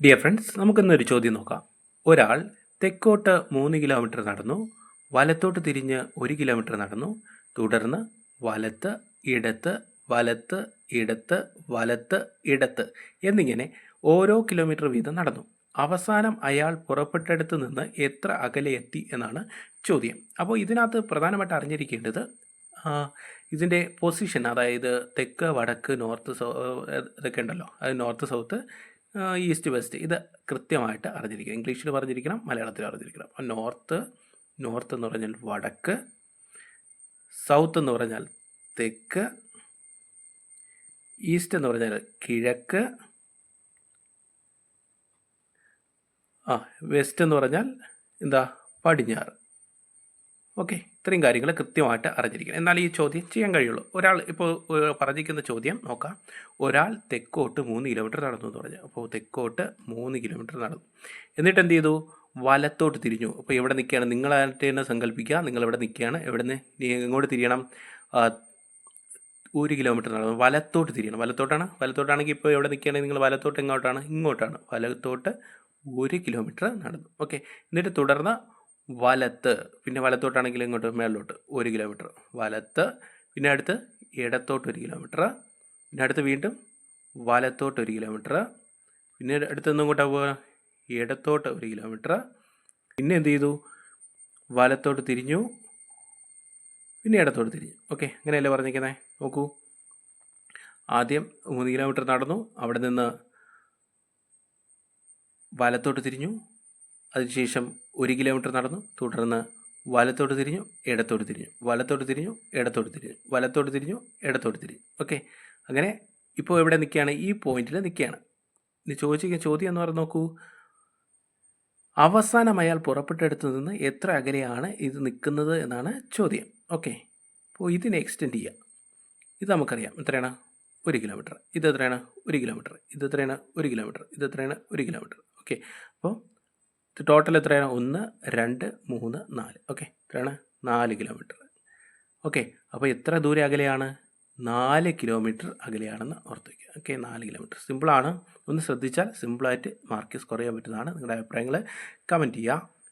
Dear friends നമുക്കിന്നൊരു ചോദ്യം നോക്കാം. ഒരാൾ തെക്കോട്ട് മൂന്ന് കിലോമീറ്റർ നടന്നു വലത്തോട്ട് തിരിഞ്ഞ് ഒരു കിലോമീറ്റർ നടന്നു തുടർന്ന് വലത്ത് ഇടത്ത് വലത്ത് ഇടത്ത് വലത്ത് ഇടത്ത് എന്നിങ്ങനെ ഓരോ കിലോമീറ്റർ വീതം നടന്നു. അവസാനം അയാൾ പുറപ്പെട്ടടുത്ത് നിന്ന് എത്ര അകലെ എത്തി എന്നാണ് ചോദ്യം. അപ്പോൾ ഇതിനകത്ത് പ്രധാനമായിട്ട് അറിഞ്ഞിരിക്കേണ്ടത് ഇതിന്റെ പൊസിഷൻ അതായത് തെക്ക് വടക്ക് നോർത്ത് സൗ ഇതൊക്കെ ഉണ്ടല്ലോ. അത് നോർത്ത് സൗത്ത് ഈസ്റ്റ് വെസ്റ്റ് ഇത് കൃത്യമായിട്ട് അറിഞ്ഞിരിക്കണം. ഇംഗ്ലീഷിൽ പറഞ്ഞിരിക്കണം മലയാളത്തിൽ അറിഞ്ഞിരിക്കണം. അപ്പോൾ നോർത്ത് നോർത്ത് എന്ന് പറഞ്ഞാൽ വടക്ക് സൗത്ത് എന്ന് പറഞ്ഞാൽ തെക്ക് ഈസ്റ്റ് എന്ന് പറഞ്ഞാൽ കിഴക്ക് ആ വെസ്റ്റ് എന്ന് പറഞ്ഞാൽ എന്താ പടിഞ്ഞാറ്. ഓക്കെ. ഇത്രയും കാര്യങ്ങൾ കൃത്യമായിട്ട് അറിഞ്ഞിരിക്കണം. എന്നാൽ ഈ ചോദ്യം ചെയ്യാൻ കഴിയുള്ളൂ. ഒരാൾ ഇപ്പോൾ പറഞ്ഞിരിക്കുന്ന ചോദ്യം നോക്കാം. ഒരാൾ തെക്കോട്ട് മൂന്ന് കിലോമീറ്റർ നടന്നു എന്ന് പറഞ്ഞു. അപ്പോൾ തെക്കോട്ട് മൂന്ന് കിലോമീറ്റർ നടന്നു. എന്നിട്ട് എന്ത് ചെയ്തു? വലത്തോട്ട് തിരിഞ്ഞു. അപ്പോൾ എവിടെ നിൽക്കുകയാണ്? നിങ്ങളായിട്ട് തന്നെ സങ്കല്പിക്കുക. നിങ്ങൾ എവിടെ നിൽക്കുകയാണ്. എവിടെ നിന്ന് എങ്ങോട്ട് തിരിയണം? ഒരു കിലോമീറ്റർ നടന്നു. വലത്തോട്ട് തിരിയണം. വലത്തോട്ടാണ്? വലത്തോട്ടാണെങ്കിൽ ഇപ്പോൾ എവിടെ നിൽക്കുകയാണെങ്കിൽ നിങ്ങൾ വലത്തോട്ട് എങ്ങോട്ടാണ്? ഇങ്ങോട്ടാണ്. വലത്തോട്ട് ഒരു കിലോമീറ്റർ നടന്നു. ഓക്കെ. എന്നിട്ട് തുടർന്ന് വലത്ത് പിന്നെ വലത്തോട്ടാണെങ്കിൽ ഇങ്ങോട്ട് മേളിലോട്ട് ഒരു കിലോമീറ്റർ വലത്ത് പിന്നെ അടുത്ത് ഇടത്തോട്ട് ഒരു കിലോമീറ്റർ പിന്നെ അടുത്ത് വീണ്ടും വലത്തോട്ട് ഒരു കിലോമീറ്റർ പിന്നെ അടുത്ത് നിന്നും ഇങ്ങോട്ടാ പോവുക? ഇടത്തോട്ട് ഒരു കിലോമീറ്റർ പിന്നെ എന്ത് ചെയ്തു? വലത്തോട്ട് തിരിഞ്ഞു. പിന്നെ ഇടത്തോട്ട് തിരിഞ്ഞു. ഓക്കെ അങ്ങനെയല്ലേ പറഞ്ഞിരിക്കുന്നത് നോക്കൂ. ആദ്യം മൂന്ന് കിലോമീറ്റർ നടന്നു. അവിടെ നിന്ന് വലത്തോട്ട് തിരിഞ്ഞു. അതിനുശേഷം ഒരു കിലോമീറ്റർ നടന്നു. തുടർന്ന് വലത്തോട്ട് തിരിഞ്ഞു ഇടത്തോട്ട് തിരിഞ്ഞു. വലത്തോട്ട് തിരിഞ്ഞു ഇടത്തോട്ട് തിരിഞ്ഞു. വലത്തോട്ട് തിരിഞ്ഞു ഇടത്തോട്ട് തിരിഞ്ഞു. ഓക്കെ. അങ്ങനെ ഇപ്പോൾ എവിടെ നിൽക്കുകയാണ്? ഈ പോയിന്റിൽ നിൽക്കുകയാണ്. ഇനി ചോദിച്ചിരിക്കുന്ന ചോദ്യം എന്ന് പറഞ്ഞ് നോക്കൂ. അവസാനം അയാൾ പുറപ്പെട്ടെടുത്തു നിന്ന് എത്ര അകലെയാണ് ഇത് നിൽക്കുന്നത് എന്നാണ് ചോദ്യം. ഓക്കെ. അപ്പോൾ ഇതിനെ എക്സ്റ്റെൻഡ് ചെയ്യുക. ഇത് നമുക്കറിയാം. എത്രയാണ്? ഒരു കിലോമീറ്റർ. ഇത് എത്രയാണ്? ഒരു കിലോമീറ്റർ. ഇത് എത്രയാണ്? ഒരു കിലോമീറ്റർ. ഇത് എത്രയാണ്? ഒരു കിലോമീറ്റർ. ഓക്കെ. അപ്പോൾ ടോട്ടൽ എത്രയാണ്? ഒന്ന് രണ്ട് മൂന്ന് നാല്. ഓക്കെ എത്രയാണ് നാല് കിലോമീറ്റർ ഓക്കെ അപ്പോൾ എത്ര ദൂരെ അകലെയാണ്? നാല് കിലോമീറ്റർ അകലെയാണെന്ന് ഓർത്ത് വയ്ക്കുക ഓക്കെ നാല് കിലോമീറ്റർ സിമ്പിളാണ് ഒന്ന് ശ്രദ്ധിച്ചാൽ സിമ്പിളായിട്ട് മാർക്ക് സ്കോർ ചെയ്യാൻ പറ്റുന്നതാണ് നിങ്ങളുടെ അഭിപ്രായങ്ങൾ കമന്റ് ചെയ്യുക.